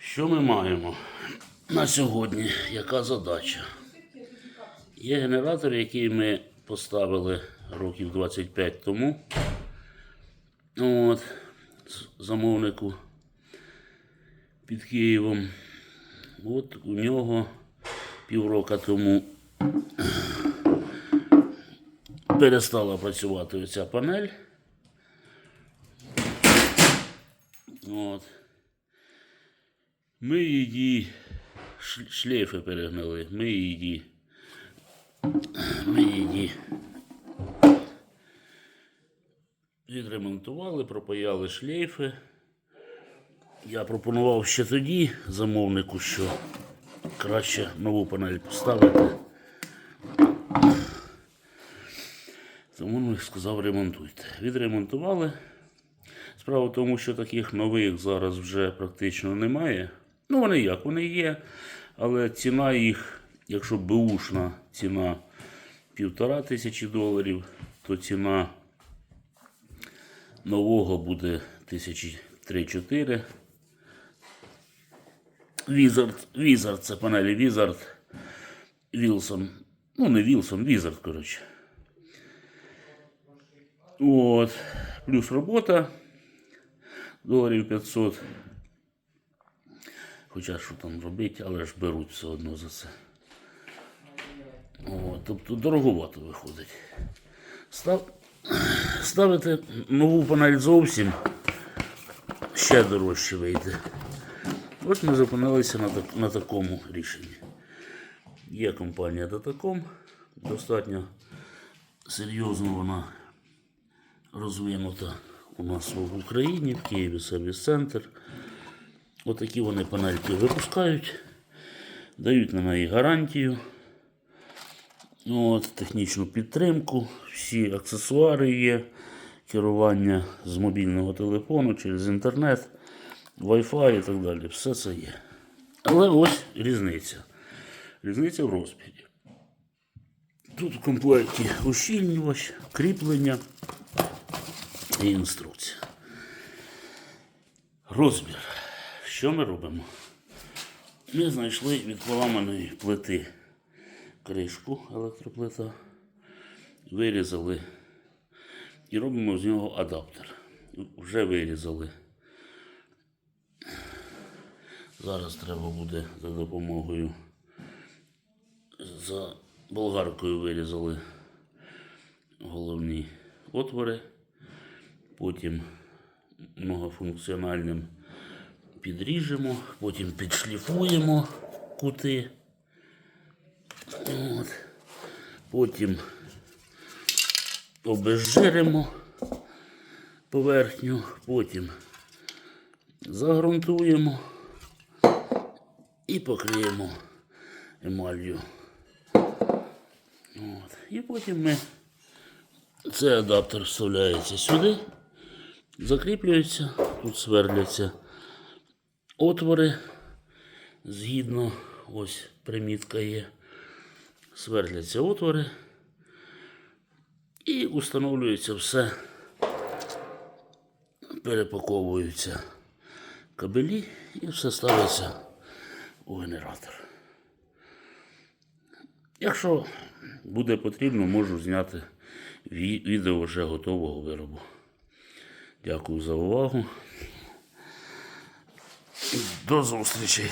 Що ми маємо на сьогодні? Яка задача? Є генератор, який ми поставили років 25 тому. От, замовнику під Києвом. От у нього півроку тому перестала працювати оця панель. От. Ми її шлейфи перегнали. Ми її. Ми її відремонтували, пропаяли шлейфи. Я пропонував ще тоді замовнику, що краще нову панель поставити. Тому він сказав, ремонтуйте. Відремонтували. Справа в тому, що таких нових зараз вже практично немає. Ну, вони як, вони є, але ціна їх, якщо беушна ціна півтора тисячі доларів, то ціна нового буде тисячі три-чотири. Візард, Візард, це панелі Візард, Вілсон. Ну, не Вілсон, Візард, коротше. От. Плюс робота доларів 500. Хоча що там робити, але ж беруть все одно за це. От, тобто дороговато виходить. Став... Ставити нову панель зовсім ще дорожче вийде. От ми зупинилися на, так... на такому рішенні. Є компанія Datacom, достатньо серйозно вона розвинута у нас в Україні, в Києві сервіс-центр. Отакі вони панельки випускають, дають на неї гарантію, от, технічну підтримку, всі аксесуари є, керування з мобільного телефону через інтернет, Wi-Fi і так далі. Все це є. Але ось різниця. Різниця в розпіді. Тут в комплекті ущільнювач, кріплення і інструкція. Розмір. Що ми робимо? Ми знайшли від поламаної плити кришку електроплита, вирізали і робимо з нього адаптер. Вже вирізали. Зараз треба буде за допомогою за болгаркою вирізали головні отвори, потім многофункціональним підріжемо, потім підшліфуємо кути. От. Потім обезжиримо поверхню, потім загрунтуємо і покриємо емалью. От. І потім ми цей адаптер вставляється сюди, закріплюється, тут сверляться отвори, згідно, ось примітка є, сверляться отвори і установлюється все, перепаковуються кабелі і все ставиться у генератор. Якщо буде потрібно, можу зняти відео вже готового виробу. Дякую за увагу. До зустрічі!